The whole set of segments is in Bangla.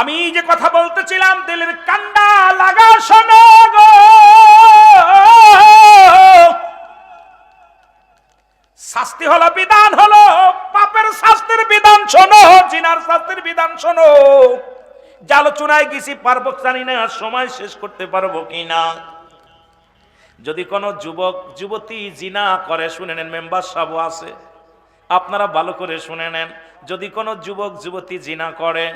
আমি যে কথা বলতেছিলাম, দিলের কান্ডা লাগা শোনো শাস্তি হলো বিধান হলো, পাপের শাস্তির বিধান শোনো, জিনার শাস্তির বিধান শোনো। আলোচনায় গেছি, পারব জানি না, সময় শেষ করতে পারব কিনা যদি কোনো যুবক, যুবতী জিনা করে, শুনে নেন, মেম্বার সব আছে। আপনারা ভালো করে শুনে নেন। যদি কোনো যুবক, যুবতী জিনা করে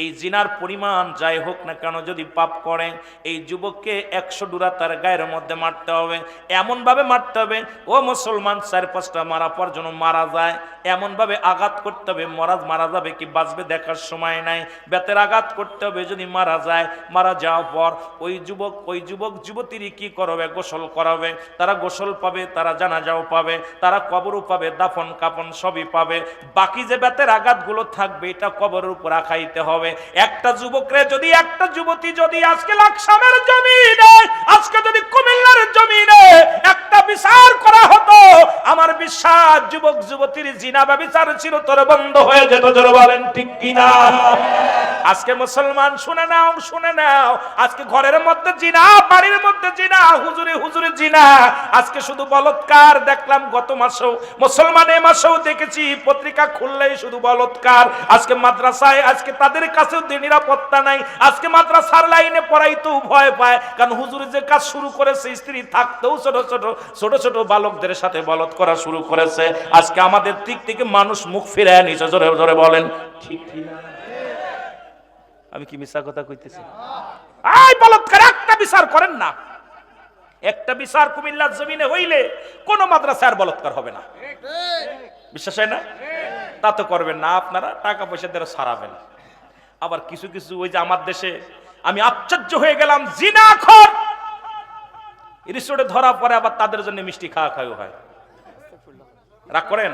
এই জিনার পরিমাণ যাই হোক না কেন যদি পাপ করে এই যুবককে একশো ডুরা তার গায়ের মধ্যে মারতে হবে, এমনভাবে মারতে হবে, ও মুসলমান চার পাঁচটা মারা পর যেন মারা যায়, এমনভাবে আঘাত করতে হবে মরা মারা যাবে কি বাঁচবে দেখার সময় নাই, বেতের আঘাত করতে হবে যদি মারা যায়, মারা যাওয়ার পর ওই যুবক ওই যুবক যুবতীরই কি করবে, গোসল করাবে, তারা গোসল পাবে, তারা জানাজাও পাবে, তারা কবরও পাবে, দাফন কাপন সবই পাবে, বাকি যে বেতের আঘাতগুলো থাকবে, এটা কবরের উপর রাখাইতে হবে। একটা যুবকরে যদি, একটা যুবতী যদি আজকে লাকসামের জমিনে, আজকে যদি কুমিল্লার জমিনে একটা বিচার করা হতো, আমার বিশ্বাস যুবক যুবতীর জিনা বা বিচার ছিল তোর বন্ধ হয়ে যেত, জোর বলেন, ঠিক কিনা? আজকে মুসলমান, শুনে নাও শুনে নাও। আজকে ঘরের মধ্যে জিনা, বাড়ির মধ্যে জিনা, হুজুরে হুজুরে জিনা। আজকে শুধু বলৎকার দেখলাম, গত মাসেও, মুসলমান এ মাসেও দেখেছি, পত্রিকা খুললেই শুধু বলৎকার। আজকে মাদ্রাসায়, আজকে তাদের কাছেও নিরাপত্তা নাই। আজকে মাদ্রাসার লাইনে পড়াইতেও ভয় পায়। কারণ হুজুরে যে কাজ শুরু করেছে, স্ত্রী থাকতেও ছোট ছোট ছোট ছোট বালকদের সাথে বলৎ করা শুরু করেছে। আজকে আমাদের দিক থেকে মানুষ মুখ ফিরে নিচে জোরে জোরে বলেন, ঠিক ঠিক আমি কি মিশা কথা কইতেছি? আই বলৎকার একটা বিচার করেন না। একটা বিচার কুমিল্লার জমিনে হইলে কোন মাদ্রাসার বলৎকার হবে না। বিশ্বাস হয় না? তা তো করবেন না, আপনারা টাকা পয়সা দিয়ে সারাবেন। আবার কিছু কিছু ওই যে আমার দেশে আমি আশ্চর্য হয়ে গেলাম জিনাখর রিসোর্টে ধরা পরে আবার তাদের জন্য মিষ্টি খাওয়া খাওয়া হয়। রাগ করেন?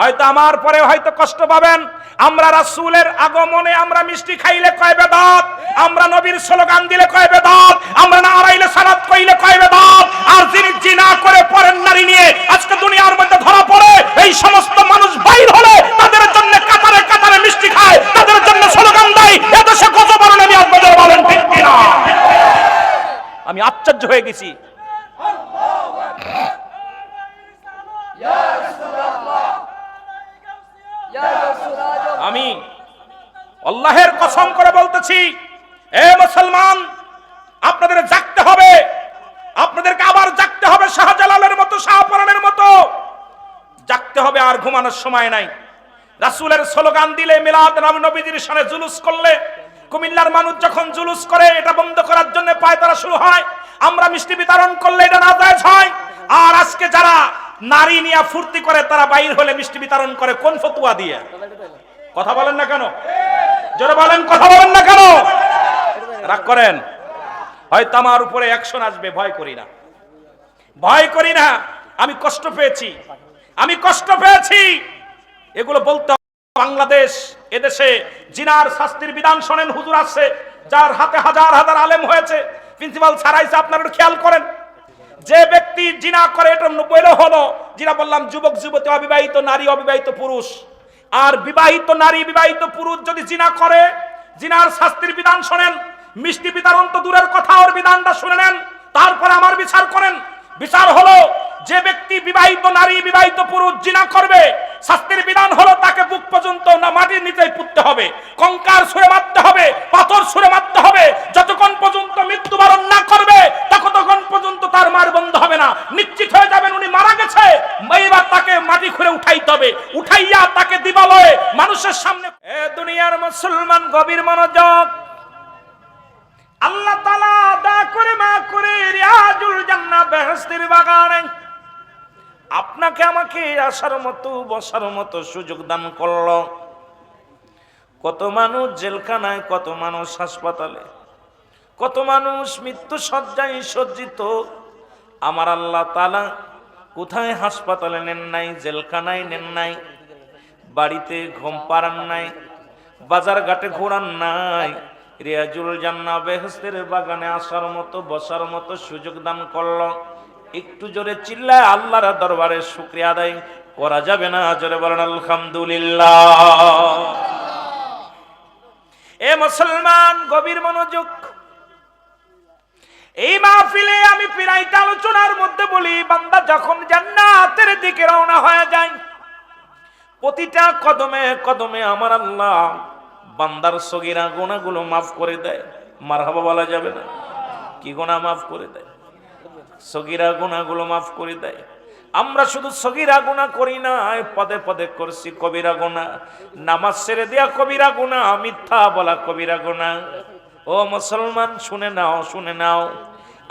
হয়তো আমার পরে হয়তো কষ্ট পাবেন। আমরা রাসুলের আগমনে আমরা মিষ্টি খাইলে কয় বেদাত? আমরা নবীর স্লোগান দিলে কয় বেদাত? আমরা না আড়াইলে সালাত কইলে কয় বেদাত? আর যিনি জিনা করে পরেন নারী নিয়ে আজকে দুনিয়ার মধ্যে ধরা পড়ে, এই সমস্ত মানুষ বাইর হলে তাদের জন্য কাতারে কাতারে মিষ্টি খায়, তাদের জন্য স্লোগান দেয়। এদেশে কত বড় নবী আসবে বলেন ঠিক আমি আশ্চর্য হয়ে গেছি। আমি আল্লাহের কসম করে বলতেছি, এ মুসলমান, আপনাদের জাগতে হবে, আপনাদেরকে আবার জাগতে হবে শাহজালালের মতো, শাহপরানের মতো। জাগতে হবে আর ঘুমানোর সময় নাই। রাসূলের স্লোগান দিলে মিলাদ নাম নবীজির সামনে জুলুস করলে, কুমিল্লার মানুষ যখন জুলুস করে, এটা বন্ধ করার জন্য পায়তারা শুরু হয়। আমরা মিষ্টি বিতরণ করলে এটা নাজায়েজ হয়। আর আজকে যারা নারী নিয়ে ফুর্তি করে, তারা বাইর হলে মিষ্টি বিতরণ করে, কোন ফতুয়া দিয়ে? কথা বলেন না কেন? জোরে বলেন, কথা বলেন না কেন? রাগ করেন। হয়তো আমার উপরে অ্যাকশন আসবে, ভয় করি না। ভয় করি না, আমি কষ্ট পেয়েছি। আমি কষ্ট পেয়েছি। এগুলো বলতে। বাংলাদেশ, এদেশে জিনার শাস্তির বিধান শোনেন হুজুর আছে, যার হাতে হাজার হাজার আলেম হয়েছে। প্রিন্সিপাল ছাড়াইছে আপনারা খেয়াল করেন। যে ব্যক্তি জিনা করে, এটা বইলে হলো। জিনা বললাম, যুবক, যুবতী, অবিবাহিত নারী, অবিবাহিত পুরুষ। আর বিবাহিত নারী, বিবাহিত পুরুষ যদি জিনা করে, জিনার শাস্তির বিধান শোনেন, মিষ্টি বিতরণ তো দূরের কথা ওর বিধানটা শুনে নেন, তারপরে আমার বিচার করেন। বিচার হলো যে ব্যক্তি বিবাহিত নারী, বিবাহিত পুরুষ, জিনা করবে, শাস্তির বিধান হলো তাকে বুক পর্যন্ত না মাটির নিচে পুঁততে হবে। কঙ্কার ছুঁড়ে মারতে হবে, পাথর ছুঁড়ে মারতে হবে। যতক্ষণ পর্যন্ত মৃত্যুবরণ না করবে, ততক্ষণ পর্যন্ত তার মার বন্ধ হবে না। নিশ্চিত হয়ে যাবেন উনি মারা গেছে। এইবার তাকে মাটি খুঁড়ে উঠাইতে হবে। উঠাইয়া তাকে দিবালয়ে মানুষের সামনে এ দুনিয়ার মুসলমান গভীর মনোযোগ। আল্লাহ তালা দা করে মা করে রিয়াজুল জান্নাহ বেহেশতের বাগানে আপনাকে আমাকে আসার মতো, বসার মতো সুযোগ দান করল। কত মানুষ জেলখানায়, কত মানুষ হাসপাতালে, কত মানুষ মৃত্যু সজ্জায় সজ্জিত। আমার আল্লাহ তালা কোথায় হাসপাতালে নেন নাই, জেলখানায় নেন নাই, বাড়িতে ঘুম পাড়ান নাই, বাজার ঘাটে ঘোরান নাই, রিয়াজুল জান্না বেহস্তের বাগানে আসার মতো, বসার মতো সুযোগ দান করল। একটু জোরে চিল্লায় আল্লাহর দরবারে শুক্রিয়া আদায় করা যাবে না, জোরে বলেন, আলহামদুলিল্লাহ। এ মুসলমান, গভীর মনোযোগ। এই মাহফিলে আমি পিরাইতে আলোচনার মধ্যে বলি, বান্দা যখন জান্নাতের দিকে রওনা হয়ে যায়, প্রতিটা কদমে কদমে আমার আল্লাহ বান্দার সগিরা গোনাগুলো মাফ করে দেয়। মারহাবা বলা যাবে না। কি গোনা মাফ করে দেয়? সগিরা গুনাগুলো মাফ করে দেয়। আমরা শুধু সগিরা গুণা করি না, পদে পদে করছি কবিরা গুণা। নামাজ ছেড়ে দেয়া কবিরা গুণা, মিথ্যা বলা কবিরা গুণা। ও মুসলমান, শুনে নাও শুনে নাও।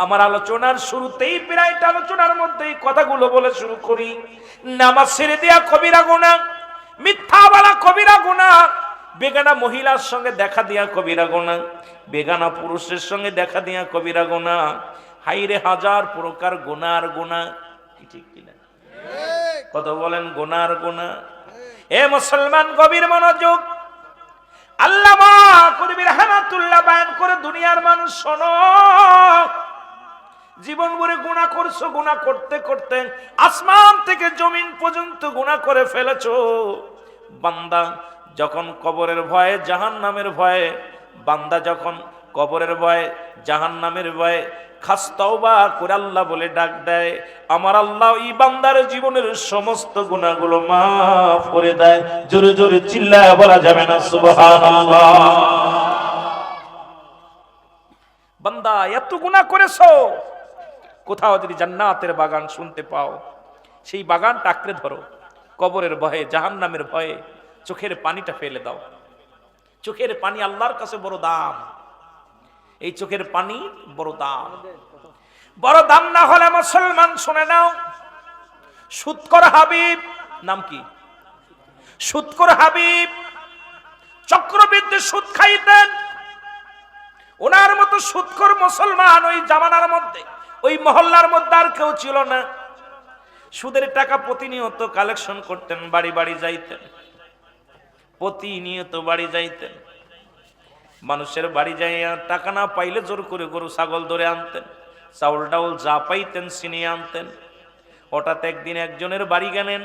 আমার আলোচনার শুরুতেই, প্রায় আলোচনার মধ্যেই কথাগুলো বলে শুরু করি। নামাজ ছেড়ে দেয়া কবিরা গুণা, মিথ্যা বলা কবিরা গুণা। বেগানা মহিলার সঙ্গে দেখা দিয়া কবিরা গোনা বেগানা পুরুষের সঙ্গে দেখা দিয়া কবিরা গোনা হাইরে হাজার প্রকার গোনার গোনা ঠিক কিনা? কত বলেন গোনার গোনা এ মুসলমান গভীর মনোযোগ। আল্লামা কবির রহমাতুল্লাহ বায়ান করে দুনিয়ার মানুষ শোনো। জীবন ভরে গুণা করছ, গুণা করতে করতে আসমান থেকে জমিন পর্যন্ত গুণা করে ফেলেছো। বান্দা যখন কবরের ভয়ে জাহান নামের ভয়ে, বান্দা যখন কবরের ভয়ে জাহান নামের ভয়ে খাস্তাওবা করে আল্লাহ বলে ডাক দেয়। আমার আল্লাহ বান্দার জীবনের সমস্ত গুণাগুলো মাফ করে দেয়। জোরে জোরে চিল্লায় বলা যাবে না, সুবহানাল্লাহ। বান্দা, এত করেছ? কোথাও যদি জান্নাতের বাগান শুনতে পাও, সেই বাগান টাকরে ধরো। কবরের ভয়ে, জাহান্নামের ভয়ে, চোখের পানিটা ফেলে দাও। চোখের পানি আল্লাহর কাছে বড় দাম। এই চোখের পানি বড় দাম। বড় দাম না হলে মুসলমান, শুনে নাও। সুৎকর হাবিব, নাম কি? সুৎকর হাবিব, চক্রবৃদ্ধি সুদ খাইতেন। ওনার মতো সুৎকর মুসলমান ওই জামানার মধ্যে, ওই মহল্লার মধ্যে আর কেউ ছিল না। সুদের টাকা প্রতিনিয়ত কালেকশন করতেন, বাড়ি বাড়ি যাইতেন। প্রতিনিয়ত বাড়ি যাইতেন। মানুষের বাড়ি যাইয়া টাকা না পাইলে জোর করে গরু, ছাগল ধরে আনতেন, চাউল ডাউল যা পাইতেন ছিনিয়ে আনতেন। হঠাৎ একদিন একজনের বাড়ি গেলেন,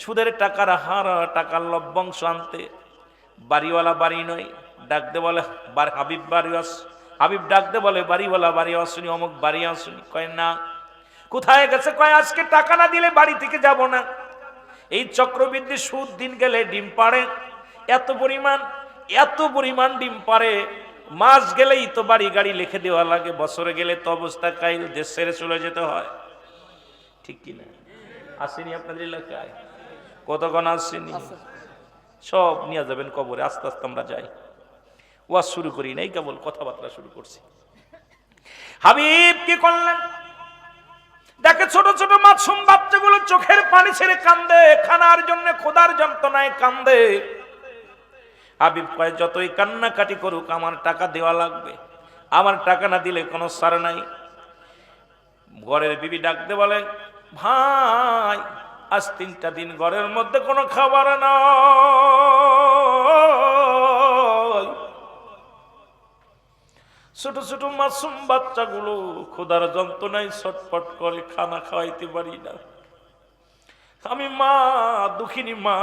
সুদের টাকার হার, টাকার লভ্যাংশ আনতে। বাড়িওয়ালা বাড়ি নয়, ডাকতে বলে হাবিব বাড়ি আস। হাবিব ডাকতে বলে, বাড়িওয়ালা বাড়ি আসুনি, অমুক বাড়ি আসুনি। কয়, না। কোথায় গেছে? কয়, আজকে টাকা না দিলে বাড়ি থেকে যাব না। এই চক্রবৃদ্ধি সুদ দিন গেলে ডিম পাড়ে। এত পরিমাণ এত পরিমাণ ডিম পারে মাস গেলেই তো বাড়ি গাড়ি লিখে দেওয়া লাগে, বছরে গেলে তো অবস্থা কাইল, দেশ ছেড়ে চলে যেতে হয়। ঠিক কিনা আসেনি আপনাদের এলাকায়? কতক্ষণ আসেনি? সব নিয়ে যাবেন কবরে, আস্তে আস্তে আমরা যাই। ওয়াজ শুরু করি নাই, কেবল কথাবার্তা শুরু করছি। হাবিব কি করলেন? দেখে ছোট ছোট মাছুম বাচ্চাগুলো চোখের পানি ছেড়ে কান্দে, খানার জন্য খোদার যন্ত্রণায় কান্দে। হাবিব কয়, যতই কান্নাকাটি করুক, আমার টাকা দেওয়া লাগবে। আমার টাকা না দিলে কোনো সার নাই। ঘরের বিবি ডাকতে বলে, ভাই, আজ তিনটা দিন ঘরের মধ্যে কোনো খাবার নয় ছোট ছোট মাসুম বাচ্চাগুলো খোদার যন্ত্রণায় ছটপট করে খানা খাওয়াইতে পারি না। আমি মা, দুঃখিনী মা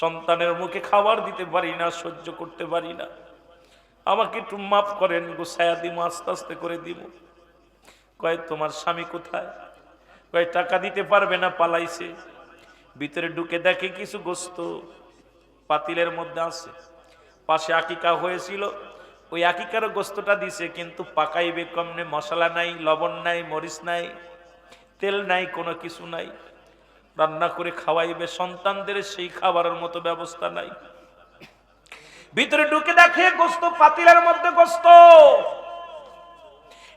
সন্তানের মুখে খাবার দিতে পারি না, সহ্য করতে পারি না। আমাকে একটু মাফ করেন গো গোসায়া দিব আস্তে আস্তে করে দিব। কয়, তোমার স্বামী কোথায়? কয়, টাকা দিতে পারবে না, পালাইছে। ভিতরে ঢুকে দেখে কিছু গোস্ত পাতিলের মধ্যে আছে। পাশে আকিকা হয়েছিল। ওই আকিকার গোস্তটা দিছে, কিন্তু পাকাইবে কমনে মশলা নাই, লবণ নাই, মরিচ নাই, তেল নাই, কোনো কিছু নাই। রান্না করে খাওয়াইবে, সন্তানদের সেই খাবারের মতো ব্যবস্থা নাই। ভিতরে ঢুকে দেখে গোস্ত, পাতিলের মধ্যে গোস্ত।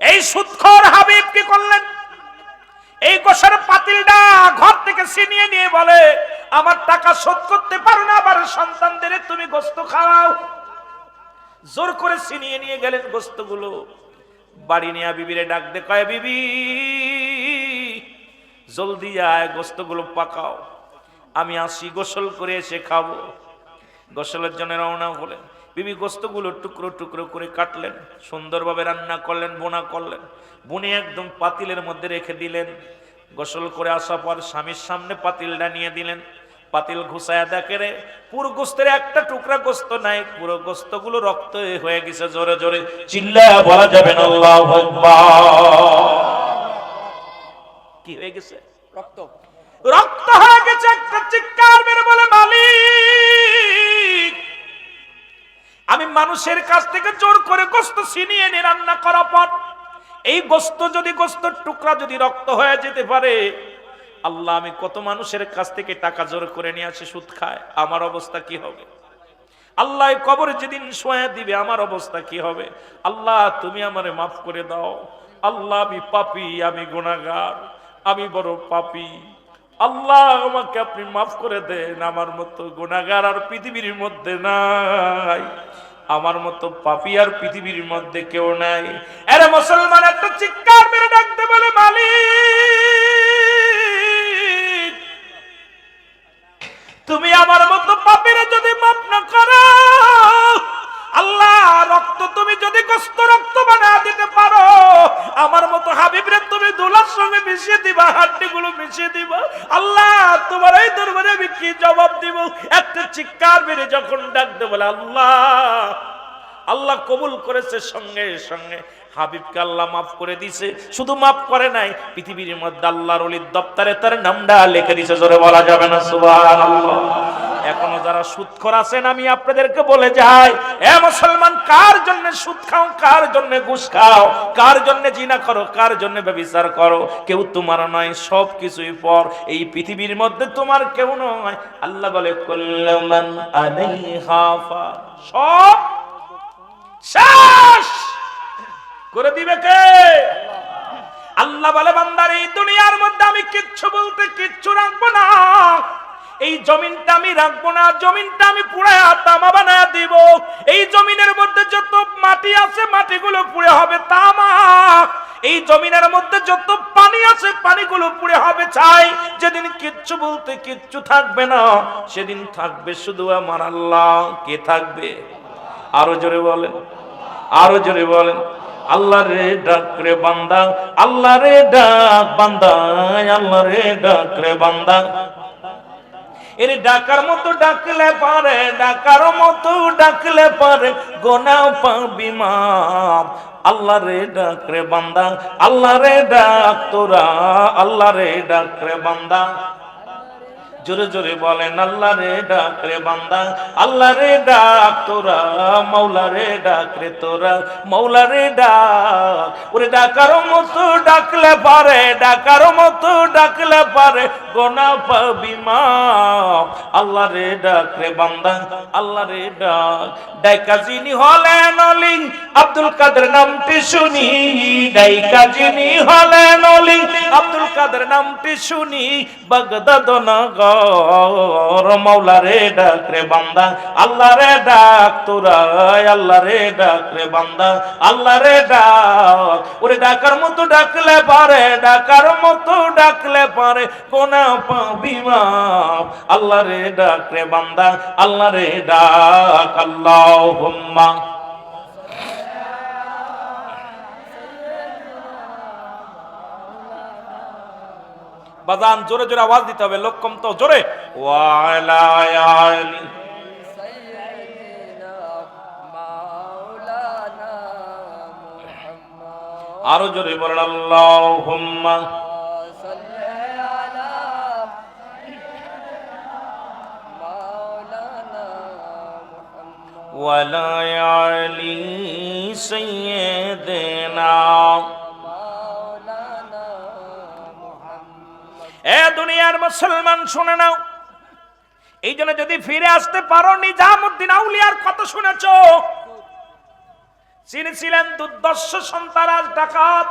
এই সুৎখর হাবিব কি করলেন? এই গোসের পাতিলটা ঘর থেকে ছিনিয়ে নিয়ে বলে, আমার টাকা শোধ করতে পারো না, আবার সন্তানদের তুমি গোস্ত খাওয়াও। জোর করে ছিনিয়ে নিয়ে গেলেন গোস্তগুলো। বাড়ি নিয়ে বিবিরে ডাক দে কয় বিবি জলদি আয় গোস্তগুলো পাকাও। আমি আসি, গোসল করে এসে খাব। গোসলের জন্য রওনা হলেন। বিবি গোস্তগুলো টুকরো টুকরো করে কাটলেন, সুন্দরভাবে রান্না করলেন, বোনা করলেন। বুনে একদম পাতিলের মধ্যে রেখে দিলেন। গোসল করে আসার পর স্বামীর সামনে পাতিলটা নিয়ে দিলেন। পাতিল ঘুষায় দেখে রে, পুরো গোস্তের একটা টুকরা গোস্ত নাই, পুরো গোস্তগুলো রক্ত হয়ে গেছে জোরে জোরে। চিল্লা বলা যাবে না কি হয়ে গেছে? রক্ত। রক্ত হয়ে গেছে একটা চিৎকার মেরে বলে মালিক আমি মানুষের কাছ থেকে জোর করে গোস্ত ছিনিয়ে এনে রান্না করা পর এই গোস্ত যদি গোস্তর টুকরা যদি রক্ত হয়ে যেতে পারে আল্লাহ আমি কত মানুষের কাছ থেকে টাকা জোর করে নিয়ে আসি সুদ খায় আমার অবস্থা কি হবে? আল্লাহ কবরে যেদিন শোয়া দিবে আমার অবস্থা কি হবে? আল্লাহ তুমি আমারে মাফ করে দাও। আল্লাহ আমি পাপি আমি গুনাহগার। আমি বড় পাপি। আল্লাহ আমাকে আপনি মাফ করে দেন, আমার মতো গুনাহগার আর পৃথিবীর মধ্যে নাই। আমার মতো পাপি আর পৃথিবীর মধ্যে কেউ নাই। আরে মুসলমান একটা চিৎকার মেরে ডাকতে বলে, মালিক, তুমি আমার মতো পাপিরে যদি রক্ত তুমি যদি কষ্ট রক্ত বানা দিতে পারো, আমার মতো হাবিবরে তুমি দোলার সঙ্গে মিশিয়ে দিবা হাড্ডি গুলো মিশিয়ে দিবা। আল্লাহ, তোমার এই দরবারে আমি কি জবাব দিব? একটা চিৎকার মেরে যখন ডাকতে বলে, আল্লাহ আল্লাহ কবুল করেছে সঙ্গে সঙ্গে। হাবিবকে আল্লাহ মাফ করে দিছে। শুধু মাফ করে নাই, পৃথিবীর মধ্যে আল্লাহর অলির দপ্তরে তার নামটা লিখে দিছে, জোরে বলা যাবে না, সুবহানাল্লাহ। এখনও যারা সুদখোর আছেন, আমি আপনাদেরকে বলে যাই, এ মুসলমান, কার জন্য সুদ খাও, কার জন্য ঘুষ খাও, কার জন্য জিনা করো, কার জন্য ব্যভিচার করো? কেউ তোমার নয়, সব কিছুই পর। এই পৃথিবীর মধ্যে তোমার কেউ নয়। আল্লাহ বলে ফা সব শেষ। করে দিবে কে? আল্লাহ বলে, বান্দার, এই দুনিয়ার মধ্যে আমি কিচ্ছু বলতে কিচ্ছু রাখব না। এই জমিনটা আমি রাখব না, জমিনটা আমি পুড়ে তামা বানায় দিব। এই জমিনের মধ্যে যত মাটি আছে, মাটিগুলো পুড়ে হবে তামা। এই জমিনের মধ্যে যত পানি আছে, পানিগুলো পুড়ে হবে চাই যেদিন কিচ্ছু বলতে কিচ্ছু থাকবে না, সেদিন থাকবে শুধু আমার আল্লাহ। কে থাকবে? আরও জোরে বলেন। আরও জোরে বলেন। আল্লাহ রে ডাক রে বান্দা, আল্লাহ রে ডাক বান্দা আল্লাহ রে ডাক রে বান্দা। এর ডাকার মতো ডাকলে পারে, ডাকার মতো ডাকলে পারে গোনা পাবি মা আল্লাহ রে ডাক রে বান্দা, আল্লাহ রে ডাক তোরা, আল্লাহ রে ডাক বান্দা। জোরে জোরে বলেন, আল্লাহ রে ডাক রে বান্দা, আল্লাহ রে ডাক তোরা মৌলা রে ডাক রে তোরা মৌলা রে ডাক। ওরে ডাকার মতো ডাকলে পারে, ডাকার মতো ডাকলে পারে, গোনা পাবি মাপ আল্লাহ রে ডাক রে বান্দা, আল্লাহ রে ডাক। ডাইকা যিনি হলেন অলিং, আব্দুল কাদের নামটি শুনি। ডাইকা যিনি হলেন অলিং, আব্দুল কাদের নামটি শুনি। বাগদাদ নগর মাওলা রে ডাক রে বান্দা আল্লাহ রে ডাক তোরা আল্লাহ রে ডাক রে বান্দা আল্লাহ রে ডাক। ওরে ডাকার মতো ডাকলে পারে, ডাকার মতো ডাকলে পারে কোনা পাবি আল্লাহ রে ডাক রে বান্দা আল্লাহ রে ডাক। আল্লাহুম্মা বাজান জোরে জোরে আওয়াজ দিতে হবে লোক কম তো জোরে ওয়ালা আলি سيدنا مولانا محمد আরো জোরে বলেন আল্লাহুম্মা صل على مولانا দুনিয়ার মুসলমান, শুনে নাও। এই জন্য যদি ফিরে আসতে পারো, নিজামুদ্দিন আউলিয়ার কথা শুনেছ। তিনি ছিলেন দুর্দর্শ সন্তারাজ ডাকাত।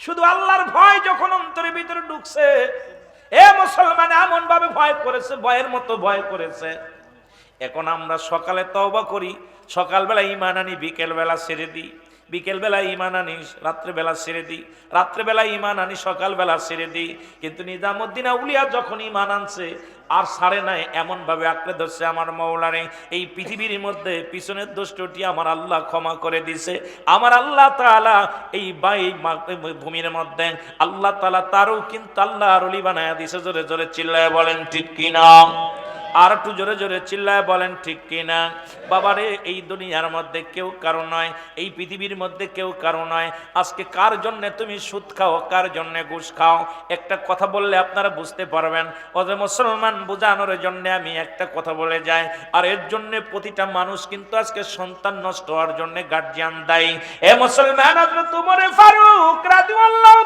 শুধু আল্লাহর ভয় যখন অন্তরের ভিতরে ঢুকছে, এ মুসলমান এমন ভাবে ভয় করেছে, ভয়ের মতো ভয় করেছে। এখন আমরা সকালে তওবা করি, সকালবেলা ইমান আনি বিকেল বেলা ছেড়ে দিই। বিকেলবেলা ইমান আনি, রাত্রেবেলা ছেড়ে দিই। রাত্রেবেলা ইমান আনি, সকালবেলা ছেড়ে দিই। কিন্তু নিজামুদ্দিন আউলিয়া যখন ইমান আনছে, আর সারে নাই এমন ভাবে আঁকড়ে ধরছে আমার মৌলারে। এই পৃথিবীর মধ্যে পিছনের দোষটি আমার আল্লাহ ক্ষমা করে দিছে। আমার আল্লাহ তাআলা এই বাই ভূমির মধ্যে আল্লাহ তাআলা তারও কিন্তু আল্লাহ রলি বানায় দিছে, জোরে জোরে চিল্লায় বলেন, ঠিক কিনা? আর একটু জোরে জোরে চিল্লায় বলেন, ঠিক কিনা? বাবারে, এই দুনিয়ার মধ্যে কেউ কারও নয়, এই পৃথিবীর মধ্যে কেউ কারও নয়। আজকে কার জন্য তুমি সুদ খাও, কার জন্য ঘুষ খাও? একটা কথা বললে আপনারা বুঝতে পারবেন। ওদের মুসলমান বোঝানোর জন্য আমি একটা কথা বলে যাই। আর এর জন্য প্রতিটা মানুষ কিন্তু আজকে সন্তান নষ্ট হওয়ার জন্য গার্জিয়ান দায়ী। এ মুসলমান তোমারে ফারুক রাদিয়াল্লাহু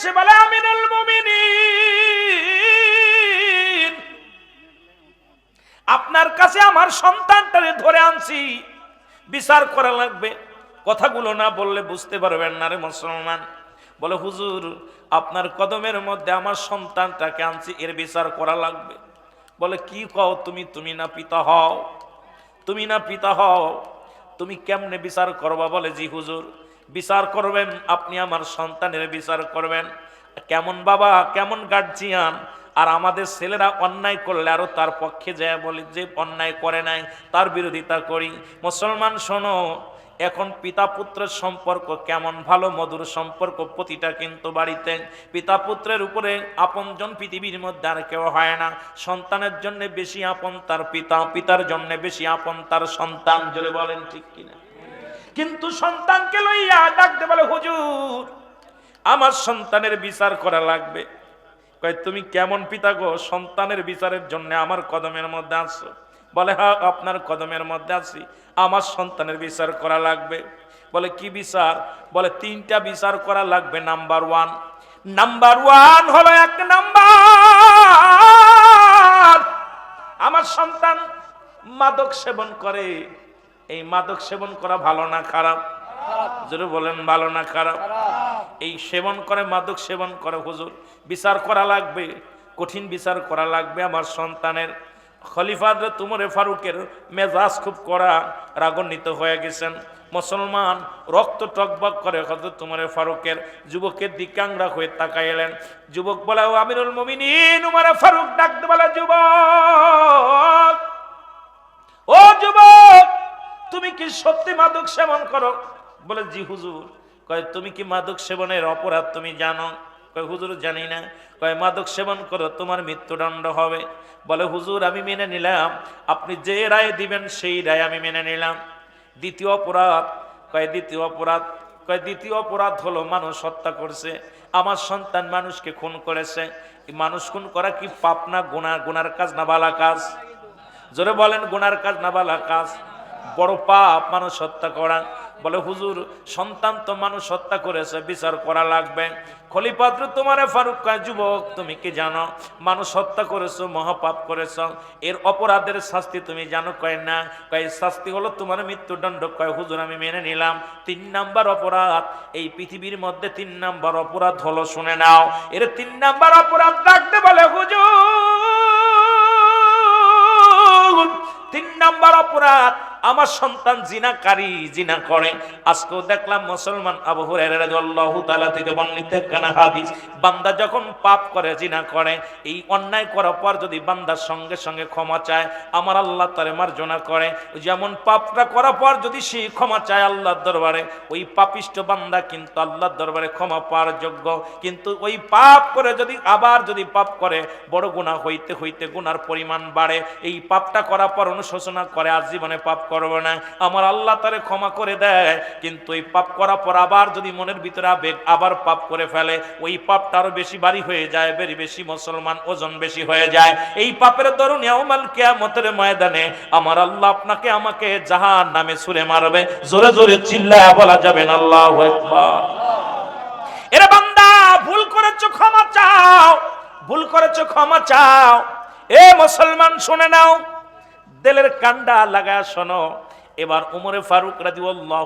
এসে বলে, আমিনুল আপনার কাছে আমার সন্তানটারে ধরে আনছি। বিচার করা লাগবে। কথাগুলো না বললে বুঝতে পারবেন না রে মুসলমান। বলে, হুজুর, আপনার কদমের মধ্যে আমার সন্তানটাকে আনছি, এর বিচার করা লাগবে। বলে, কি কও তুমি? তুমি না পিতা হও। তুমি না পিতা হও। তুমি কেমনে বিচার করবা? বলে, জি হুজুর বিচার করবেন, আপনি আমার সন্তানের বিচার করবেন। কেমন বাবা, কেমন গার্জিয়ান আর আমাদের ছেলেরা অন্যায় করলে আরও তার পক্ষে যায় বলে যে অন্যায় করে নাই, তার বিরোধিতা করি। মুসলমান, শোনো, এখন পিতা পুত্রের সম্পর্ক কেমন ভালো, মধুর সম্পর্ক প্রতিটা কিন্তু বাড়িতে। পিতা পুত্রের উপরে আপনজন পৃথিবীর মধ্যে আর কেউ হয় না। সন্তানের জন্য বেশি আপন তার পিতা, পিতার জন্য বেশি আপন তার সন্তান। জলে বলেন ঠিক কিনা? কিন্তু সন্তানকে লইয়া ডাকতে বলে, হুজুর, আমার সন্তানের বিচার করা লাগবে। কয়, তুমি কেমন পিতা গো? সন্তানের বিচারের জন্য আমার কদমের মধ্যে আসো বলে হ্যাঁ আপনার কদমের মধ্যে আছি। আমার সন্তানের বিচার করা লাগবে। বলে, কি বিচার? বলে, তিনটা বিচার করা লাগবে, নাম্বার ওয়ান। নাম্বার ওয়ান হলো এক নাম্বার। আমার সন্তান মাদক সেবন করে। এই মাদক সেবন করা ভালো না খারাপ? জোরে বলেন, ভালো না খারাপ? এই সেবন করে, মাদক সেবন করে হুজুর, বিচার করা লাগবে, কঠিন বিচার করা লাগবে আমার সন্তানের। খলিফা তুমরে ফারুকের মেজাজ খুব করা রাগান্বিত হয়ে গেছেন। মুসলমান রক্ত টকবক করে হজরত তুমরে ফারুকের যুবকের দিকাংরা হয়ে তাকাইলেন যুবক বলে, ও আমিরুল মুমিনিন, উমরে ফারুক ডাকতে বলে, যুবক! ও যুবক! তুমি কি সত্যি মাদক সেবন করো? বলে, জি হুজুর। কয়, তুমি কি মাদক সেবনের অপরাধ তুমি জানো? কয়, হুজুর, জানি না। কয়, মাদক সেবন করো, তোমার মৃত্যুদণ্ড হবে। বলে, হুজুর, আমি মেনে নিলাম। আপনি যে রায় দিবেন, সেই রায় আমি মেনে নিলাম। দ্বিতীয় অপরাধ। কয়, দ্বিতীয় অপরাধ। কয়, দ্বিতীয় অপরাধ হলো মানুষ হত্যা করছে। আমার সন্তান মানুষকে খুন করেছে। মানুষ খুন করা কি পাপ না গুনার গুনার কাজ না বালা কাজ? জোরে বলেন, গুনার কাজ না বালা কাজ? বড় পাপ মানুষ হত্যা করা। বলে, হুজুর, সন্তান তো মানুষ হত্যা করেছে, বিচার করা লাগবে। খলিপাত্র তোমারে ফারুক যুবক, তুমি কি জানো? মানুষ হত্যা করেছ, মহাপাপ করেছ। এর অপরাধের শাস্তি তুমি জানো কয় না? কয়, শাস্তি হলো তোমার মৃত্যুদণ্ড কয়, হুজুর, আমি মেনে নিলাম। তিন নাম্বার অপরাধ, এই পৃথিবীর মধ্যে তিন নাম্বার অপরাধ হলো, শুনে নাও। এর তিন নাম্বার অপরাধ ডাকতে বলে, হুজুর? তিন নাম্বার অপরাধ আমার সন্তান জিনাকারী জিনা করে। আজকেও দেখলাম মুসলমান আবু তাআলা থেকে বর্ণিত হাদিস, বান্দা যখন পাপ করে, জিনা করে, এই অন্যায় করার পর যদি বান্দার সঙ্গে সঙ্গে ক্ষমা চায়, আমার আল্লাহ তারে মার্জনা করে। যেমন পাপটা করার পর যদি সে ক্ষমা চায় আল্লাহর দরবারে, ওই পাপিষ্ট বান্দা কিন্তু আল্লাহর দরবারে ক্ষমা পাওয়ার যোগ্য। কিন্তু ওই পাপ করে যদি আবার যদি পাপ করে, বড় গুনাহ হইতে হইতে গুনার পরিমাণ বাড়ে। এই পাপটা করার পর অনুশোচনা করে আজ জীবনে পাপ করব না। আমার আল্লাহ তারে ক্ষমা করে দেয়। কিন্তু এই পাপ করার পর আবার যদি মনের ভিতরে আবেগ আবার পাপ করে ফেলে, ওই পাপটা আরও বেশি বাড়ি হয়ে যায়, বেরি বেশি মুসলমান ওজন বেশি হয়ে যায়। এই পাপের দরুন ইয়াউমাল কিয়ামতের ময়দানে আমার আল্লাহ আপনাকে আমাকে জাহান নামে সুরে মারবে। জোরে জোরে চিল্লায় বলা যাবে না, আল্লাহু এরে বান্দা, ভুল করেছ, ক্ষমা চাও। ভুল করেছ, ক্ষমা চাও। এ মুসলমান, শুনে নাও। দিলের কান্ডা লাগা শোনো। এবার উমরে ফারুক রাজি আল্লাহ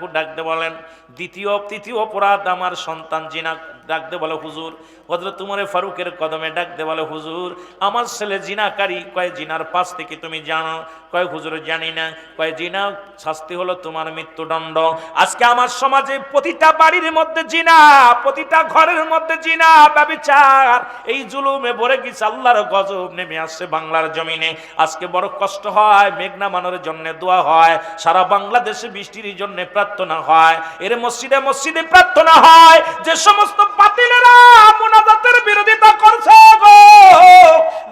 হু ডাকতে বলেন, দ্বিতীয়, তৃতীয় অপরাধ আমার সন্তান জিনা ডাক দে বলে হুজুর। হজরত তোমারে ফারুকের কদমে ডাক দে বলে হুজুর। আমার ছেলে জিনাকারী, কয় জিনার পাশ থেকে তুমি জানো? কয় হুজুর, জানি না। কয়, জিনা, শাস্তি হলো তোমার মৃত্যুদণ্ড। আজকে আমার সমাজে প্রতিটা বাড়ির মধ্যে জিনা, প্রতিটা ঘরের মধ্যে জিনা, ব্যবিচার। এই জুলুমে ভরে গেছে আল্লাহর গজব, নেমে আসছে বাংলার জমিনে। আজকে বড় কষ্ট হয় মেঘনা মানের জন্য দোয়া হয়। সারা বাংলাদেশে বৃষ্টির জন্য প্রার্থনা হয়। এর মসজিদে মসজিদে প্রার্থনা হয়। যে সমস্ত বাতিলেরা মোনাজাতের বিরোধিতা করছে গো।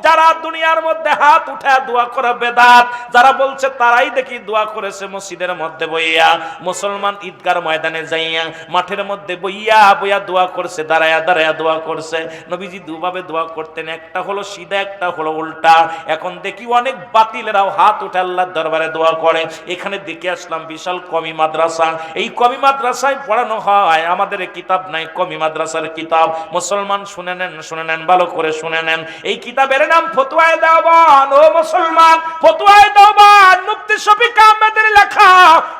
যারা দুনিয়ার মধ্যে হাত উঠে দোয়া করে বেদাত, যারা বলছে তারাই দেখি দোয়া করেছে মসজিদের মধ্যে বইয়া। মুসলমান ঈদগার ময়দানে যাইয়া, মাঠের মধ্যে বইয়া বইয়া দোয়া করছে, দাঁড়ায়া দাঁড়ায়া দোয়া করছে। নবীজি দুভাবে দোয়া করতেন, একটা হলো সিধা, একটা হলো উল্টা। এখন দেখি অনেক বাতিলেরাও হাত উঠে আল্লাহর দরবারে দোয়া করে। এখানে দেখে আসলাম বিশাল কমি মাদ্রাসা। এই কমি মাদ্রাসায় পড়ানো হয়, আমাদের কিতাব নাই, কমি মাদ্রাসার কিতাব। মুসলমান শুনে নেন শুনে নেন, ভালো করে শুনে নেন। এই কিতাবের নাম ফতুয়ায় দেওয়ান। ও মুসলমান, ফতুয়ায় দেওয়ান মুক্তি শফিক আহমেদের লেখা।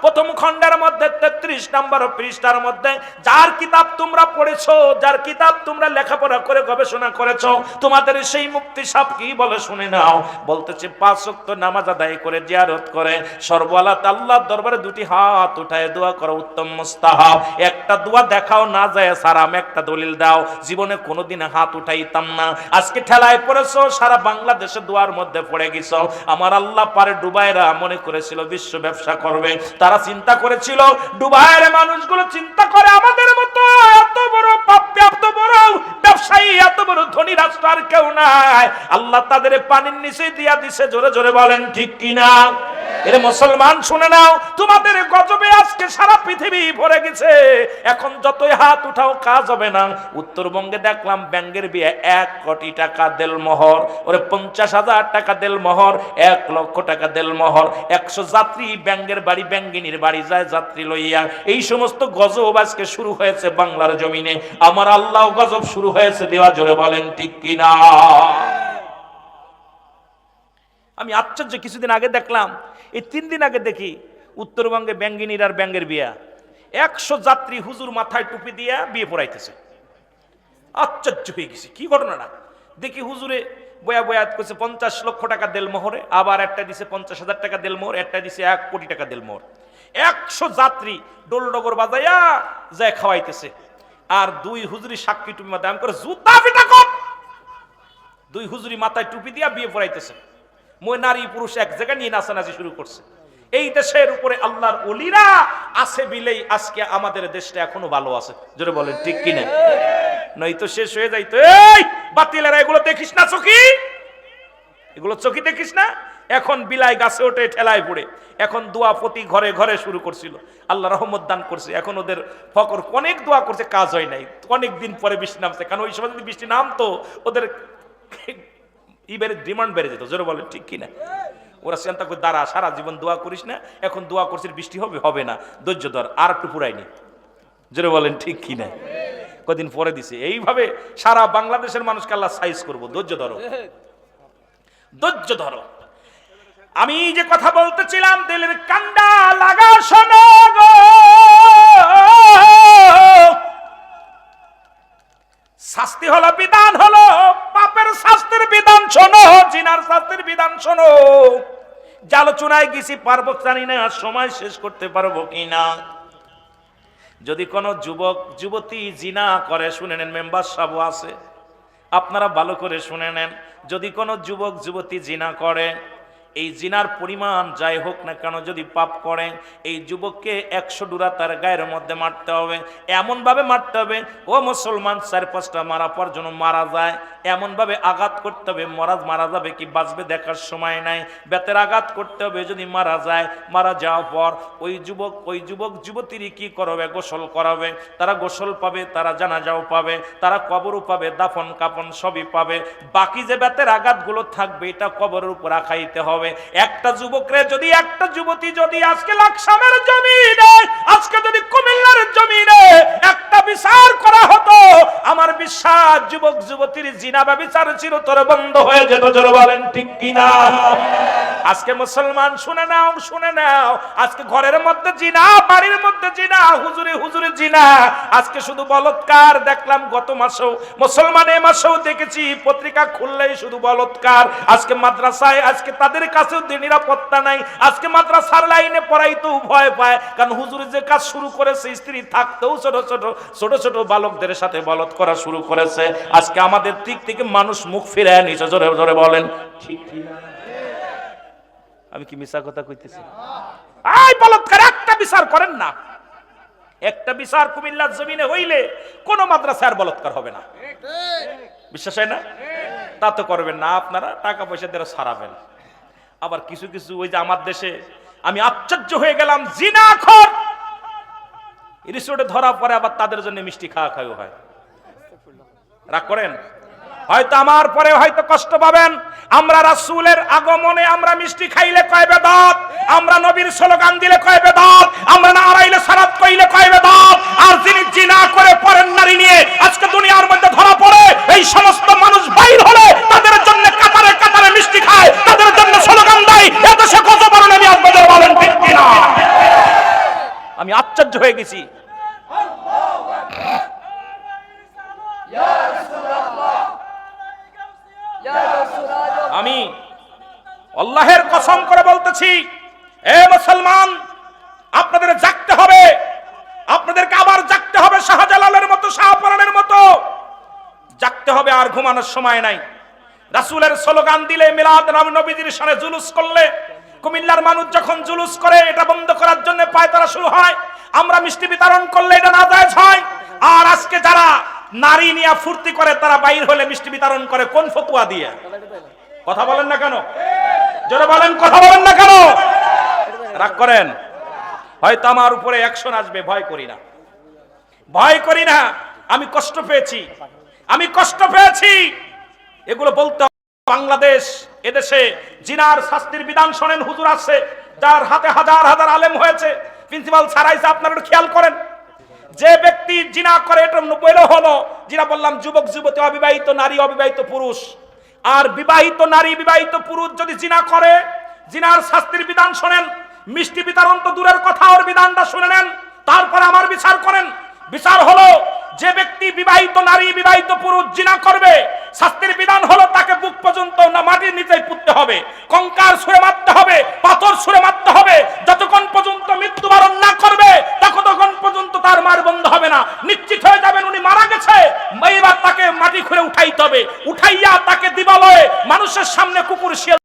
প্রথম খণ্ডের মধ্যে, তেত্রিশ নম্বর পৃষ্ঠার মধ্যে, যার কিতাব তোমরা পড়েছো, যার কিতাব তোমরা লেখাপড়া করে গবেষণা করেছ, তোমাদের সেই মুক্তি সাপ কি বলে শুনে নাও। বলতেছে, পাঁচ ওয়াক্ত নামাজ আদায় করে, জিয়ারত করে। সর্বআলাত আল্লাহর দরবারে দুটি হাত উঠায়, দোয়া করো, উত্তম মুস্তাহাব। একটা দোয়া দেখাও না যায়, সারাম, একটা দলিল দাও। জীবনে কোনোদিন হাত উঠাইতাম না। আজকে ঠেলায় পড়েছো, সারা বাংলাদেশে দোয়ার মধ্যে পড়ে গেছো। আমার আল্লাহ পারে ডুবাইরা মনে করেছিল বিশ্ব ব্যবসা করবে। তারা চিন্তা করেছিল, ডুবাইয়ের মানুষগুলো চিন্তা করে আমাদের মতো, এত বড় পাপ্পে এত বড় ব্যবসায়ী, এত বড় ধনী রাষ্ট্র আর কেউ নাই। আল্লাহ তাদের পানির নিচে দিয়া দিছে, জোরে জোরে বলেন, ঠিক কিনা? এর মুসলমান, শুনে নাও, তোমাদের গজবে আজকে সারা পৃথিবী ভরে গেছে। এখন যতই হাত উঠাও, কাজ হবে না। উত্তরবঙ্গে দেখলাম ব্যাঙ্গের বিয়ে এক কোটি টাকা দেল মোহর ওরে পঞ্চাশ হাজার টাকা দেল মোহর এক লক্ষ টাকা দেল মোহর একশো যাত্রী, ব্যাঙ্গের বাড়ি ব্যাঙ্গিনীর বাড়ি যায় যাত্রী লইয়া। এই সমস্ত গজব আজকে শুরু হয়েছে বাংলার জমিনে। আমার আল্লাহ গজব শুরু হয়েছে, দেওয়া জোরে বলেন, ঠিক কিনা? আমি আশ্চর্য, কিছুদিন আগে দেখলাম, এই তিন দিন আগে দেখি উত্তরবঙ্গে ব্যাঙ্গিনীর আর ব্যাঙ্গের বিয়া। একশো যাত্রী হুজুর মাথায় টুপি দিয়া বিয়ে পড়াইতেছে। আশ্চর্য হয়ে গেছে, কি ঘটনাটা? দেখি হুজুরে বয়া বয়াত করছে পঞ্চাশ লক্ষ টাকা দেল মোহরে, আবার একটা দিছে পঞ্চাশ হাজার টাকা দেল মোহর, একটা দিছে এক কোটি টাকা দেল মোহর। একশো যাত্রী ডোল ডগর বাজাইয়া যায় খাওয়াইতেছে। আর দুই হুজুরি সাক্ষী টুপি মাথায়, আমি করে জুতা কর দুই হুজুরি মাথায় টুপি দিয়া বিয়ে পড়াইতেছে। নারী পুরুষ এক জায়গায় নিয়ে নাচানাচি শুরু করছে। এই দেশের উপরে আল্লাহর অলিরা আছে বিলেই আজকে আমাদের দেশটা এখনও ভালো আছে। জোরে বলেন, ঠিক কিনা? নয়তো শেষ হয়ে যাইতো। এই, বাতিলেরা, এগুলো দেখিস না চোখি এগুলো চোখি দেখিস না? এখন বিলাই গাছে ওঠে, ঠেলায় পড়ে। এখন দোয়া প্রতি ঘরে ঘরে শুরু করছিল। আল্লাহ রহমত দান করছে। এখন ওদের ফকর অনেক দোয়া করছে, কাজ হয় নাই। অনেক দিন পরে বৃষ্টি নামছে। কারণ ওই সময় যদি বৃষ্টি নামতো, ওদের ইবের ডিমান্ড বেড়ে যেত, জোরে বলে ঠিক কিনা? ওরা চিন্তা করে, দাঁড়া, সারা জীবন দোয়া করিস না, এখন দোয়া করছিস, বৃষ্টি হবে হবে না, ধৈর্য ধর, আর একটু পুরাইনি। জোরে বলেন, ঠিক কিনা? কদিন পরে দিছে। এইভাবে সারা বাংলাদেশের মানুষকে আল্লাহ সাইজ করব, ধৈর্য ধরো। ধৈর্য ধরো। আমি যে কথা বলতেছিলাম, দিলের কান্ডা লাগা শোনো শাস্তি হলো, বিধান হলো পাপের শাস্তির বিধান শোনো, জিনার শাস্তির বিধান শোনো। আলোচনায় গেছি, পারব জানি না সময় শেষ করতে পারব কিনা। যদি কোনো যুবক, যুবতী জিনা করে, শুনে নেন, মেম্বার সব আছে। আপনারা ভালো করে শুনে নেন। যদি কোনো যুবক, যুবতী জিনা করে এই জিনার পরিমাণ যাই হোক না কেন, যদি পাপ করে, এই যুবককে একশো ডুরা তার গায়ের মধ্যে মারতে হবে। এমনভাবে মারতে হবে, ও মুসলমান, চার পাঁচটা মারা পর যেন মারা যায়। এমনভাবে আঘাত করতে হবে, মরা, মারা যাবে কি বাঁচবে দেখার সময় নাই। বেতের আঘাত করতে হবে যদি মারা যায়, মারা যাওয়ার পর ওই যুবক ওই যুবক যুবতীর কি করবে, গোসল করাবে? তারা গোসল পাবে, তারা জানাজাও পাবে, তারা কবরও পাবে, দাফন কাপন সবই পাবে। বাকি যে বেতের আঘাতগুলো থাকবে, এটা কবরের উপর রাখাইতে হবে। একটা যুবকরে যদি, একটা যুবতী যদি আজকে লাকসামের দেয় আজকে যদি কুমিল্লার জমিনে একটা বিচার করা হতো, আমার বিশ্বাস যুবক যুবতীর জিনা বা বিচার চিরতর বন্ধ হয়ে যেত, জোর বলেন, ঠিক কিনা? আজকে মুসলমান, শুনে নাও শুনে নাও। আজকে ঘরের মধ্যে জিনা, বাড়ির মধ্যে জিনা, হুজুরে হুজুরে জিনা। আজকে শুধু বলৎকার দেখলাম গত মাসেও, মুসলমান এ মাসেও দেখেছি, পত্রিকা খুললেই শুধু বলৎকার। আজকে মাদ্রাসায়, আজকে তাদের কাছেও নিরাপত্তা নাই। আজকে মাদ্রাসার লাইনে পড়াইতেও ভয় পায়। কারণ হুজুর যে কাজ শুরু করেছে, স্ত্রী থাকতেও ছোট ছোট ছোট ছোট বালকদের সাথে বলৎ করা শুরু করেছে। আজকে আমাদের দিক থেকে মানুষ মুখ ফিরে নিচে জোরে জোরে বলেন, ঠিক ঠিক আমি কি মিশা কথা কইতেছি? আই বলৎকার একটা বিচার করেন না। একটা বিচার কুমিল্লার জমিনে হইলে কোন মাদ্রাসার বলৎকার হবে না। বিশ্বাস হয় না? তা তো করবেন না, আপনারা টাকা পয়সা দিয়ে সারাবেন। আবার কিছু কিছু ওই যে আমার দেশে আমি আশ্চর্য হয়ে গেলাম, জিনাখর! রিসোর্টে ধরা পরে আবার তাদের জন্য মিষ্টি খাওয়া খাওয়া হয়। রাগ করেন? হয়তো আমার পরে হয়তো কষ্ট পাবেন। আমরা রাসূলের আগমনে আমরা মিষ্টি খাইলে কয় বেদাত? আমরা নবীর স্লোগান দিলে কয় বেদাত? আমরা না আড়াইলে সারাত কইলে কয় বেদাত? আর যিনি জিনা করে পরেন নারী নিয়ে আজকে দুনিয়ার মধ্যে ধরা পড়ে, এই সমস্ত মানুষ বাইর হলে তাদের জন্য কাতারে কাতারে মিষ্টি খায়, তাদের জন্য স্লোগান দেয় এত সে কত নবী আপনাদের বলেন ঠিক আমি আশ্চর্য হয়ে গেছি। আমি আল্লাহের কসম করে বলতেছি, এ মুসলমান, আপনাদের জাগতে হবে, আপনাদেরকে আবার জাগতে হবে শাহজালালের মতো, শাহপরানের মতো। জাগতে হবে আর ঘুমানোর সময় নাই। রাসূলের স্লোগান দিলে মিলাদ নবী নবীজির সামনে জুলুস করলে, কুমিল্লার মানুষ যখন জুলুস করে, এটা বন্ধ করার জন্য পায়তারা শুরু হয়। আমরা মিষ্টি বিতরণ করলে এটা নাজায়েজ হয়। আর আজকে যারা নারী নিয়ে ফুর্তি করে, তারা বাইর হলে মিষ্টি বিতরণ করে কোন ফতুয়া দিয়ে? কথা বলেন না কেন? জোরে বলেন, কথা বলেন না কেন? রাগ করেন। হয়তো আমার উপরে অ্যাকশন আসবে, ভয় করি না। ভয় করি না, আমি কষ্ট পেয়েছি। আমি কষ্ট পেয়েছি। এগুলো বলতে। বাংলাদেশ, এদেশে জিনার শাস্তির বিধান শোনেন হুজুর আছে, যার হাতে হাজার হাজার আলেম হয়েছে। প্রিন্সিপাল ছাড়াইছে আপনারা খেয়াল করেন। যে ব্যক্তি জিনা করে, এটা বলে হলো। জিনা বললাম, যুবক, যুবতী, অবিবাহিত নারী, অবিবাহিত পুরুষ। আর বিবাহিত নারী, বিবাহিত পুরুষ যদি জিনা করে, জিনার শাস্তির বিধান শোনেন, মিষ্টি বিতরণ তো দূরের কথা ওর বিধানটা শুনে নেন, তারপর আমার বিচার করেন। বিচার হলো যে ব্যক্তি বিবাহিত নারী, বিবাহিত পুরুষ, জিনা করবে, শাস্তির বিধান হলো তাকে বুক পর্যন্ত না মাটির নিচেই পুঁততে হবে। কঙ্কার ছুঁড়ে মারতে হবে, পাথর ছুঁড়ে মারতে হবে, যতক্ষণ পর্যন্ত মৃত্যুবরণ না করবে, ততক্ষণ পর্যন্ত তার মার বন্ধ হবে না। নিশ্চিত হয়ে যাবেন উনি মারা গেছে। এইবার তাকে মাটি খুঁড়ে উঠাইতে হবে। উঠাইয়া তাকে দিবালয়ে মানুষের সামনে কুকুর শিয়াল